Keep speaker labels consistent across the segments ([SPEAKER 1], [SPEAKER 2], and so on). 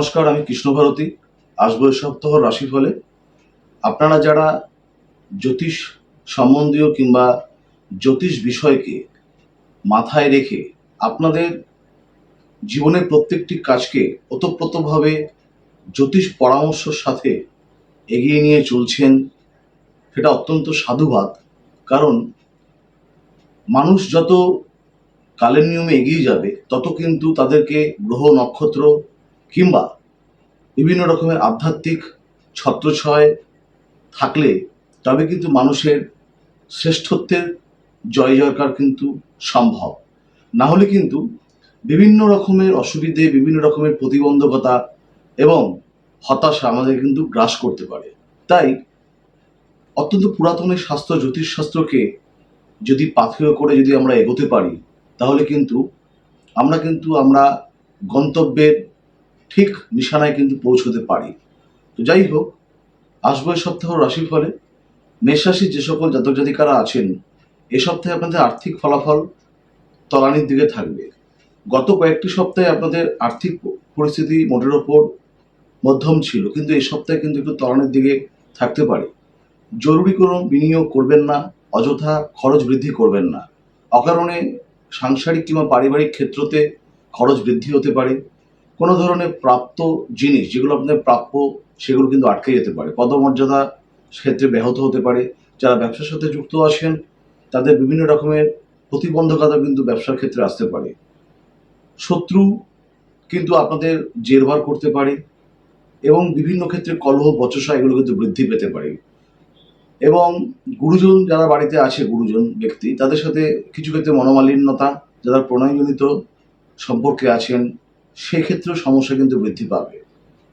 [SPEAKER 1] নমস্কার, আমি কৃষ্ণভারতী। আসব এই সপ্তাহ রাশিফলে আপনারা যারা জ্যোতিষ সম্বন্ধীয় কিংবা জ্যোতিষ বিষয়কে মাথায় রেখে আপনাদের জীবনের প্রত্যেকটি কাজকে ওতপ্রোতভাবে জ্যোতিষ পরামর্শের সাথে এগিয়ে নিয়ে চলছেন, সেটা অত্যন্ত সাধুবাদ। কারণ মানুষ যত কালের নিয়মে এগিয়ে যাবে, তত কিন্তু তাদেরকে গ্রহ নক্ষত্র কিংবা বিভিন্ন রকমের আধ্যাত্মিক ছত্রছয় থাকলে তবে কিন্তু মানুষের শ্রেষ্ঠত্বের জয় জয়কার কিন্তু সম্ভব। না হলে কিন্তু বিভিন্ন রকমের অসুবিধে, বিভিন্ন রকমের প্রতিবন্ধকতা এবং হতাশা আমাদের কিন্তু গ্রাস করতে পারে। তাই অত্যন্ত পুরাতন এই শাস্ত্র জ্যোতিষশাস্ত্রকে যদি পাথেয় করে যদি আমরা এগোতে পারি, তাহলে কিন্তু আমরা কিন্তু আমরা গন্তব্যের ঠিক নিশানায় কিন্তু পৌঁছতে পারি। তো যাই হোক, আসব এই সপ্তাহ রাশির ফলে। মেষ রাশির যে সকল জাতক জাতিকারা আছেন, এ সপ্তাহে আপনাদের আর্থিক ফলাফল তলানির দিকে থাকবে। গত কয়েকটি সপ্তাহে আপনাদের আর্থিক পরিস্থিতি মোটের ওপর মধ্যম ছিল, কিন্তু এই সপ্তাহে কিন্তু একটু তলানির দিকে থাকতে পারে। জরুরি কোনো বিনিয়োগ করবেন না, অযথা খরচ বৃদ্ধি করবেন না। অকারণে সাংসারিক কিংবা পারিবারিক ক্ষেত্রতে খরচ বৃদ্ধি হতে পারে। কোনো ধরনের প্রাপ্ত জিনিস যেগুলো আপনাদের প্রাপ্য, সেগুলো কিন্তু আটকে যেতে পারে। পদমর্যাদা ক্ষেত্রে ব্যাহত হতে পারে। যারা ব্যবসার সাথে যুক্ত আছেন, তাদের বিভিন্ন রকমের প্রতিবন্ধকতা কিন্তু ব্যবসার ক্ষেত্রে আসতে পারে। শত্রু কিন্তু আপনাদের জেরবার করতে পারে এবং বিভিন্ন ক্ষেত্রে কলহ, বচসা এগুলো কিন্তু বৃদ্ধি পেতে পারে। এবং গুরুজন যারা বাড়িতে আছে, গুরুজন ব্যক্তি, তাদের সাথে কিছু ক্ষেত্রে মনোমালিন্যতা, যারা প্রণয়জনিত সম্পর্কে আছেন সেক্ষেত্রেও সমস্যা কিন্তু বৃদ্ধি পাবে।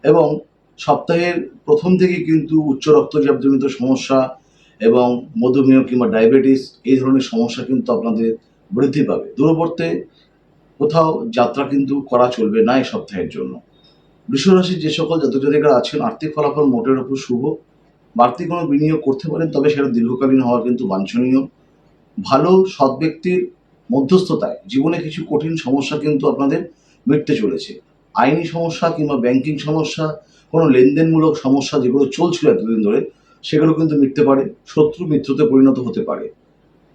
[SPEAKER 1] এবং সপ্তাহের প্রথম থেকে কিন্তু উচ্চ রক্তচাপজনিত সমস্যা এবং মধুমেহ কিংবা ডায়াবেটিস এই ধরনের সমস্যা কিন্তু আপনাদের বৃদ্ধি পাবে। দূরবর্তে কোথাও যাত্রা কিন্তু করা চলবে না এই সপ্তাহের জন্য। বৃষরাশির যে সকল জাতজাতিকা আছেন, আর্থিক ফলাফল মোটের উপর শুভ। বাড়তি কোনো বিনিয়োগ করতে পারেন, তবে সেটা দীর্ঘকালীন হওয়া কিন্তু বাঞ্ছনীয়। ভালো, সৎ ব্যক্তির মধ্যস্থতায় জীবনে কিছু কঠিন সমস্যা কিন্তু আপনাদের মিটতে চলেছে। আইনি সমস্যা কিংবা ব্যাংকিং সমস্যা, কোনো লেনদেনমূলক সমস্যা যেগুলো চলছিল এতদিন ধরে, সেগুলো কিন্তু মিটতে পারে, শত্রু মিত্রতে পরিণত হতে পারে।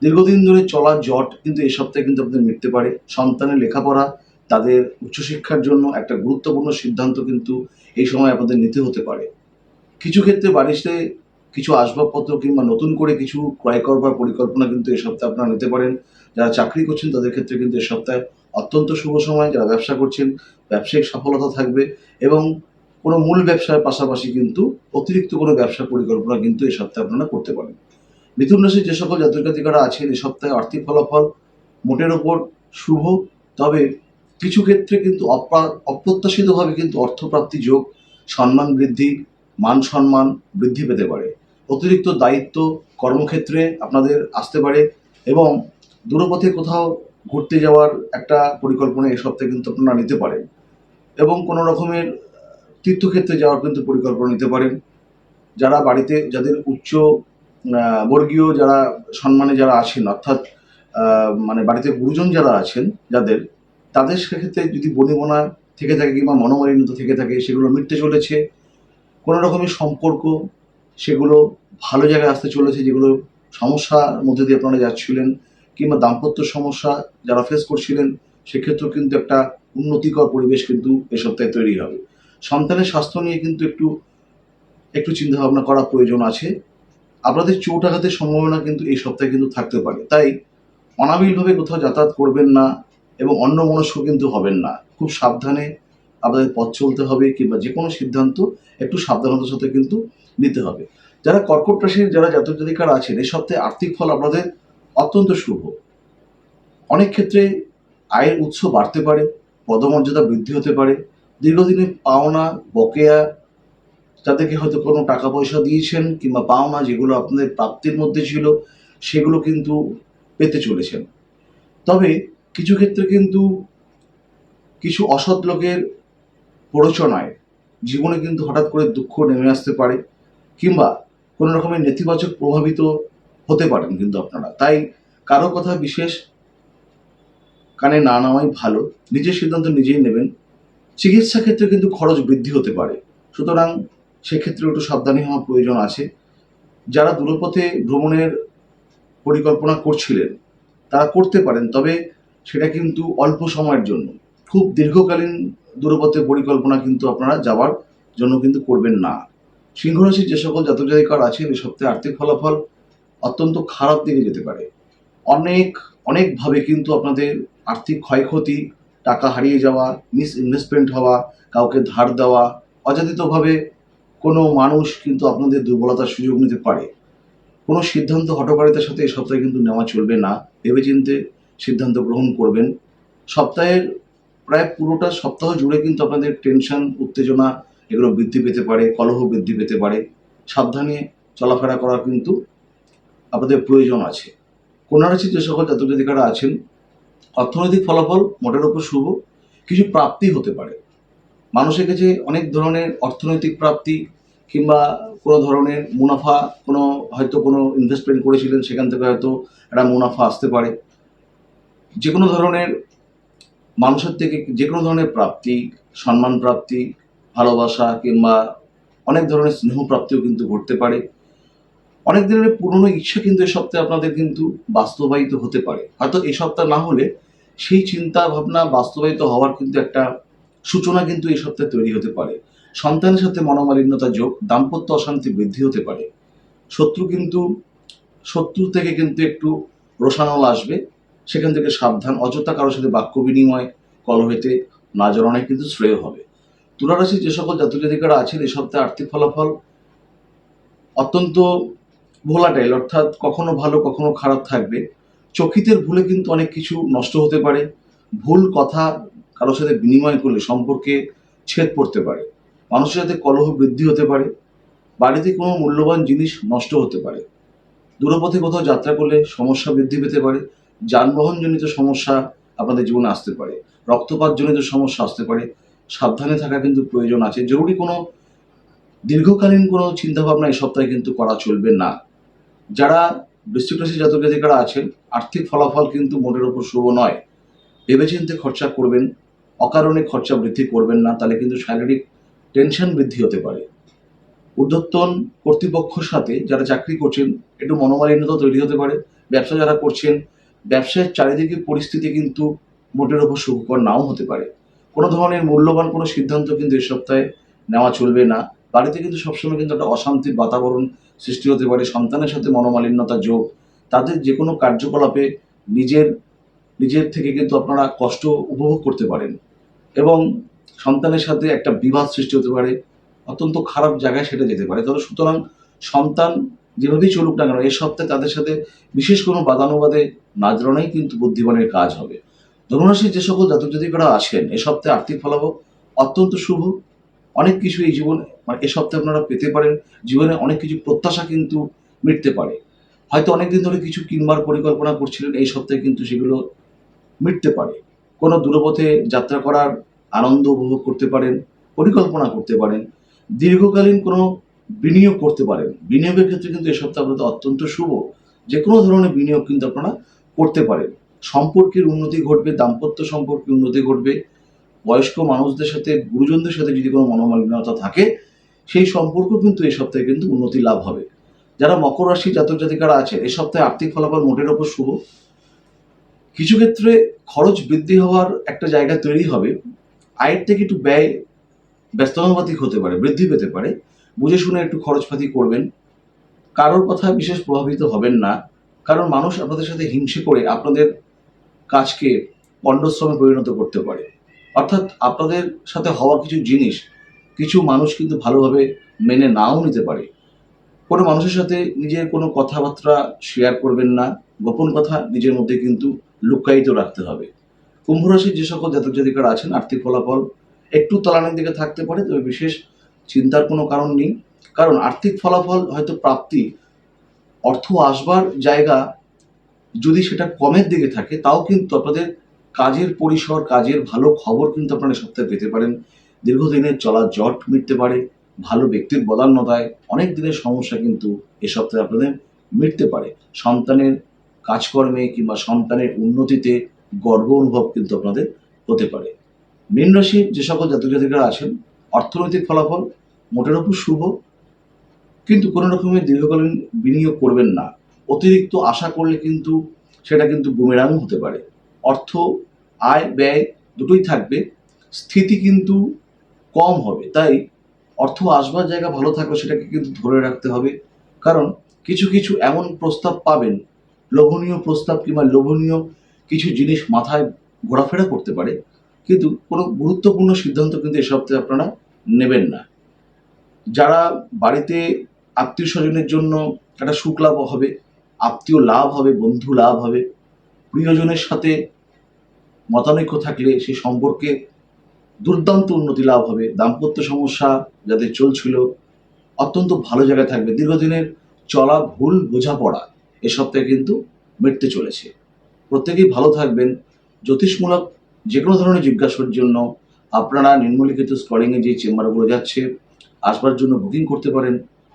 [SPEAKER 1] দীর্ঘদিন ধরে চলা জট কিন্তু এই সপ্তাহে কিন্তু আপনাদের মিটতে পারে। সন্তানের লেখাপড়া, তাদের উচ্চশিক্ষার জন্য একটা গুরুত্বপূর্ণ সিদ্ধান্ত কিন্তু এই সময় আপনাদের নিতে হতে পারে। কিছু ক্ষেত্রে বাড়িতে কিছু আসবাবপত্র কিংবা নতুন করে কিছু ক্রয় করবার পরিকল্পনা কিন্তু এই সপ্তাহে আপনারা নিতে পারেন। যারা চাকরি করছেন তাদের ক্ষেত্রে কিন্তু এই সপ্তাহে অত্যন্ত শুভ সময় যারা ব্যবসা করছেন, ব্যবসায়িক সফলতা থাকবে এবং কোনো মূল ব্যবসার পাশাপাশি কিন্তু অতিরিক্ত কোনো ব্যবসার পরিকল্পনা কিন্তু এই সপ্তাহে আপনারা করতে পারেন। মিথুন রাশির যে সকল জাতক জাতিকারা আছেন, এই সপ্তাহে আর্থিক ফলাফল মোটের ওপর শুভ, তবে কিছু ক্ষেত্রে কিন্তু অপ্রা- অপ্রত্যাশিতভাবে কিন্তু অর্থপ্রাপ্তি যোগ, সম্মান বৃদ্ধি, মান সম্মান বৃদ্ধি পেতে পারে। অতিরিক্ত দায়িত্ব কর্মক্ষেত্রে আপনাদের আসতে পারে এবং দূরপথে কোথাও ঘুরতে যাওয়ার একটা পরিকল্পনা এই সপ্তাহে কিন্তু আপনারা নিতে পারেন। এবং কোনো রকমের তীর্থক্ষেত্রে যাওয়ার কিন্তু পরিকল্পনা নিতে পারেন। যারা বাড়িতে, যাদের উচ্চ বর্গীয় যারা, সম্মানে যারা আছেন, অর্থাৎ মানে বাড়িতে গুরুজন যারা আছেন, যাদের, তাদের সেক্ষেত্রে যদি বনিবনা থেকে থাকে কিংবা মনোমালিন্যতা থেকে থাকে, সেগুলো মিটতে চলেছে। কোনো রকমের সম্পর্ক, সেগুলো ভালো জায়গায় আসতে চলেছে, যেগুলো সমস্যার মধ্যে দিয়ে আপনারা যাচ্ছিলেন। কিংবা দাম্পত্য সমস্যা যারা ফেস করছিলেন, সেক্ষেত্রেও কিন্তু একটা উন্নতিকর পরিবেশ কিন্তু এ সপ্তাহে তৈরি হবে। সন্তানের স্বাস্থ্য নিয়ে কিন্তু একটু একটু চিন্তা ভাবনা করা প্রয়োজন আছে। আপনাদের চোট আঘাতের সম্ভাবনা কিন্তু এই সপ্তাহে কিন্তু থাকতে পারে। তাই অনাবিলভাবে কোথাও যাতায়াত করবেন না এবং অন্য মনস্ক কিন্তু হবেন না। খুব সাবধানে আপনাদের পথ চলতে হবে কিংবা যে কোনো সিদ্ধান্ত একটু সাবধানতার সাথে কিন্তু নিতে হবে। যারা কর্কট রাশির, যারা জাতক জাতিকার আছেন এই সপ্তাহে আর্থিক ফল আপনাদের অত্যন্ত শুভ। অনেক ক্ষেত্রে আয়ের উৎস বাড়তে পারে, পদমর্যাদা বৃদ্ধি হতে পারে দীর্ঘদিনে পাওনা, বকেয়া, যাদেরকে হয়তো কোনো টাকা পয়সা দিয়েছেন কিংবা পাওনা যেগুলো আপনাদের প্রাপ্তির মধ্যে ছিল, সেগুলো কিন্তু পেতে চলেছেন। তবে কিছু ক্ষেত্রে কিন্তু কিছু অসৎ লোকের প্ররোচনায় জীবনে কিন্তু হঠাৎ করে দুঃখ নেমে আসতে পারে কিংবা কোনো রকমের নেতিবাচক প্রভাবিত হতে পারেন কিন্তু আপনারা। তাই কারও কথা বিশেষ কানে না নেওয়াই ভালো। নিজের সিদ্ধান্ত নিজেই নেবেন। চিকিৎসা ক্ষেত্রে কিন্তু খরচ বৃদ্ধি হতে পারে। সুতরাং সেক্ষেত্রে একটু সাবধানী হওয়ার প্রয়োজন আছে। যারা দূরপথে ভ্রমণের পরিকল্পনা করছিলেন, তারা করতে পারেন, তবে সেটা কিন্তু অল্প সময়ের জন্য। খুব দীর্ঘকালীন দূরপথে পরিকল্পনা কিন্তু আপনারা যাওয়ার জন্য কিন্তু করবেন না। সিংহ রাশির যে সকল জাতক জাতিকার আছেন সপ্তাহে আর্থিক ফলাফল অত্যন্ত খারাপ দিকে যেতে পারে। অনেক, অনেকভাবে কিন্তু আপনাদের আর্থিক ক্ষয়ক্ষতি, টাকা হারিয়ে যাওয়া মিস ইনভেস্টমেন্ট হওয়া, কাউকে ধার দেওয়া, অযাচিতভাবে কোনো মানুষ কিন্তু আপনাদের দুর্বলতার সুযোগ নিতে পারে। কোনো সিদ্ধান্ত হটকারিতার সাথে এই সপ্তাহে কিন্তু নেওয়া চলবে না। ভেবেচিন্তে সিদ্ধান্ত গ্রহণ করবেন। সপ্তাহের প্রায় পুরোটা সপ্তাহ জুড়ে কিন্তু আপনাদের টেনশন, উত্তেজনা এগুলো বৃদ্ধি পেতে পারে, কলহ বৃদ্ধি পেতে পারে। সাবধানে চলাফেরা করা কিন্তু আপনাদের প্রয়োজন আছে। কন্যা রাশির যে সকল জাতক জাতিকারা আছেন, অর্থনৈতিক ফলাফল মোটের উপর শুভ, কিছু প্রাপ্তি হতে পারে। মানুষের কাছে অনেক ধরনের অর্থনৈতিক প্রাপ্তি কিংবা কোনো ধরনের মুনাফা, কোনো হয়তো কোনো ইনভেস্টমেন্ট করেছিলেন, সেখান থেকে হয়তো একটা মুনাফা আসতে পারে। যে কোনো ধরনের মানুষের থেকে যে কোনো ধরনের প্রাপ্তি, সম্মান প্রাপ্তি, ভালোবাসা কিংবা অনেক ধরনের স্নেহ প্রাপ্তিও কিন্তু ঘটতে পারে। অনেক দিনের পুরনো ইচ্ছা কিন্তু এ সপ্তাহে আপনাদের কিন্তু বাস্তবায়িত হতে পারে। হয়তো এ সপ্তাহ না হলে সেই চিন্তা ভাবনা বাস্তবায়িত হওয়ার কিন্তু একটা সূচনা কিন্তু এই সপ্তাহে তৈরি হতে পারে। সন্তানের সাথে মনোমালিন্যতা যোগ, দাম্পত্য অশান্তি বৃদ্ধি হতে পারে। শত্রু কিন্তু, শত্রু থেকে কিন্তু একটু রোষানল আসবে। সেখান থেকে সাবধান, অযথা কারোর সাথে বাক্য বিনিময় কলহেতে না জড়ানোই কিন্তু শ্রেয় হবে। তুলারাশি যে সকল জাতক জাতিকারা আছেন এই সপ্তাহে আর্থিক ফলাফল অত্যন্ত ভোলাটাইল, অর্থাৎ কখনো ভালো, কখনো খারাপ থাকবে। চকিতের ভুলে কিন্তু অনেক কিছু নষ্ট হতে পারে। ভুল কথা কারোর সাথে বিনিময় করলে সম্পর্কে ছেদ পড়তে পারে। মানুষের সাথে কলহ বৃদ্ধি হতে পারে। বাড়িতে কোনো মূল্যবান জিনিস নষ্ট হতে পারে। দূরপথে কোথাও যাত্রা করলে সমস্যা বৃদ্ধি পেতে পারে। যানবাহনজনিত সমস্যা আপনাদের জীবনে আসতে পারে। রক্তপাতজনিত সমস্যা আসতে পারে। সাবধানে থাকা কিন্তু প্রয়োজন আছে। জরুরি কোনো, দীর্ঘকালীন কোনো চিন্তাভাবনা এই সপ্তাহে কিন্তু করা চলবে না। যারা রাশি জাতক জাতিকারা আছেন, আর্থিক ফলাফল কিন্তু মোটের ওপর শুভ নয়। ভেবেচিন্তে খরচা করবেন, অকারণে খরচা বৃদ্ধি করবেন না, তাহলে কিন্তু শারীরিক টেনশন বৃদ্ধি হতে পারে। ঊর্ধ্বতন কর্তৃপক্ষের সাথে যারা চাকরি করছেন, একটু মনোমালিন্যতা তৈরি হতে পারে। ব্যবসা যারা করছেন ব্যবসায়ের চারিদিকে পরিস্থিতি কিন্তু মোটের ওপর সুখকর নাও হতে পারে। কোনো ধরনের মূল্যবান কোনো সিদ্ধান্ত কিন্তু এই সপ্তাহে নেওয়া চলবে না। বাড়িতে কিন্তু সবসময় কিন্তু একটা অশান্তির বাতাবরণ সৃষ্টি হতে পারে, সন্তানের সাথে মনোমালিন্যতা যোগ, তাদের যে কোনো কার্যকলাপে নিজের নিজের থেকে কিন্তু আপনারা কষ্ট উপভোগ করতে পারেন। এবং সন্তানের সাথে একটা বিবাদ সৃষ্টি হতে পারে, অত্যন্ত খারাপ জায়গায় সেটা যেতে পারে। তবে সুতরাং সন্তান যেভাবেই চলুক না কেন, এ সপ্তাহে তাদের সাথে বিশেষ কোনো বাদানুবাদে না জড়ানোই কিন্তু বুদ্ধিমানের কাজ হবে। ধনুরাশির যে সকল জাতক জাতিকারা আছেন এ সপ্তাহে আর্থিক ফলাফল অত্যন্ত শুভ। অনেক কিছু এই জীবনে মানে এ সপ্তাহে আপনারা পেতে পারেন। জীবনে অনেক কিছু প্রত্যাশা কিন্তু মিটতে পারে। হয়তো অনেকদিন ধরে কিছু কিনবার পরিকল্পনা করছিলেন, এই সপ্তাহে কিন্তু সেগুলো মিটতে পারে। কোনো দূরপথে যাত্রা করার আনন্দ উপভোগ করতে পারেন, পরিকল্পনা করতে পারেন। দীর্ঘকালীন কোনো বিনিয়োগ করতে পারেন। বিনিয়োগের ক্ষেত্রে কিন্তু এই সপ্তাহ আপনাদের অত্যন্ত শুভ। যে কোনো ধরনের বিনিয়োগ কিন্তু আপনারা করতে পারেন। সম্পর্কের উন্নতি ঘটবে, দাম্পত্য সম্পর্কে উন্নতি ঘটবে। বয়স্ক মানুষদের সাথে, গুরুজনদের সাথে যদি কোনো মনোমালিন্যতা থাকে, সেই সম্পর্ক কিন্তু এই সপ্তাহে কিন্তু উন্নতি লাভ হবে। যারা মকর রাশি জাতক জাতিকারা আছে এই সপ্তাহে আর্থিক ফলাফল মোটের ওপর শুভ। কিছু ক্ষেত্রে খরচ বৃদ্ধি হওয়ার একটা জায়গা তৈরি হবে। আয়ের থেকে একটু ব্যয় ব্যস্ততাবাতিক হতে পারে, বৃদ্ধি পেতে পারে। বুঝে শুনে একটু খরচপাতি করবেন। কারোর কথা বিশেষ প্রভাবিত হবেন না। কারণ মানুষ আপনাদের সাথে হিংসে করে আপনাদের কাজকে পণ্ডশ্রমে পরিণত করতে পারে। অর্থাৎ আপনাদের সাথে হওয়া কিছু জিনিস, কিছু মানুষ কিন্তু ভালোভাবে মেনে নাও নিতে পারে। কোনো মানুষের সাথে নিজের কোনো কথাবার্তা শেয়ার করবেন না, গোপন কথা নিজের মধ্যে কিন্তু লুকায়িত রাখতে হবে। কুম্ভ রাশির যে সকল জাতক জাতিকারা আছেন, আর্থিক ফলাফল একটু তলানির দিকে থাকতে পারে, তবে বিশেষ চিন্তার কোনো কারণ নেই। কারণ আর্থিক ফলাফল হয়তো প্রাপ্তি, অর্থ আসবার জায়গা যদি সেটা কমের দিকে থাকে, তাও কিন্তু আপনাদের কাজের পরিসর, কাজের ভালো খবর কিন্তু আপনারা সপ্তাহে পেতে পারেন। দীর্ঘদিনের চলা জট মিটতে পারে, ভালো ব্যক্তির বদান্যতায় অনেক দিনের সমস্যা কিন্তু এ সপ্তাহে আপনাদের মিটতে পারে। সন্তানের কাজকর্মে কিংবা সন্তানের উন্নতিতে গর্ব অনুভব কিন্তু আপনাদের হতে পারে। মীন যে সকল জাতক জাতিকারা আছেন, অর্থনৈতিক ফলাফল মোটের উপর শুভ, কিন্তু কোনো রকমের দীর্ঘকালীন বিনিয়োগ করবেন না। অতিরিক্ত আশা করলে কিন্তু সেটা কিন্তু বুমেরাং হতে পারে। অর্থ, আয়, ব্যয় দুটোই থাকবে। স্থিতি কিন্তু কম হবে, তাই অর্থ আসবার জায়গা ভালো থাকলে সেটাকে কিন্তু ধরে রাখতে হবে। কারণ কিছু কিছু এমন প্রস্তাব পাবেন, লোভনীয় প্রস্তাব কিংবা লোভনীয় কিছু জিনিস মাথায় ঘোরাফেরা করতে পারে, কিন্তু কোনো গুরুত্বপূর্ণ সিদ্ধান্ত কিন্তু এ সপ্তাহে আপনারা নেবেন না। যারা বাড়িতে আত্মীয় স্বজনের জন্য একটা সুখ লাভ হবে, আত্মীয় লাভ হবে, বন্ধু লাভ হবে প্রিয়জনের সাথে মতানৈক্য থাকলে সেই সম্পর্কে দুর্দান্ত উন্নতি লাভ হবে। দাম্পত্য সমস্যা যাদের চলছিল অত্যন্ত ভালো জায়গায় থাকবে। দীর্ঘদিনের চলা ভুল বোঝাপড়া এ সপ্তাহে কিন্তু মিটতে চলেছে। প্রত্যেকেই ভালো থাকবেন। জ্যোতিষমূলক যে কোনো ধরনের জিজ্ঞাসার জন্য আপনারা নিম্নলিখিত স্কলিংয়ে যে চেম্বারগুলো যাচ্ছে, আসবার জন্য বুকিং করতে পারেন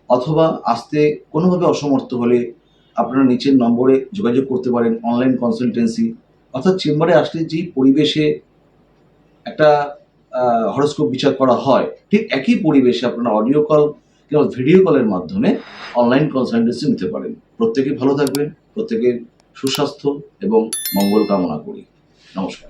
[SPEAKER 1] অথবা আসতে কোনোভাবে অসমর্থ হলে আপনারা নিচের নম্বরে যোগাযোগ করতে পারেন অনলাইন কনসালটেন্সি অর্থাৎ চেম্বারে আসলে যেই পরিবেশে একটা হরস্কোপ বিচার করা হয়, ঠিক একই পরিবেশে আপনারা অডিও কল কিংবা ভিডিও কলের মাধ্যমে অনলাইন কনসালটেন্সি নিতে পারেন। প্রত্যেকে ভালো থাকবেন, প্রত্যেকের সুস্বাস্থ্য এবং মঙ্গল কামনা করি। নমস্কার।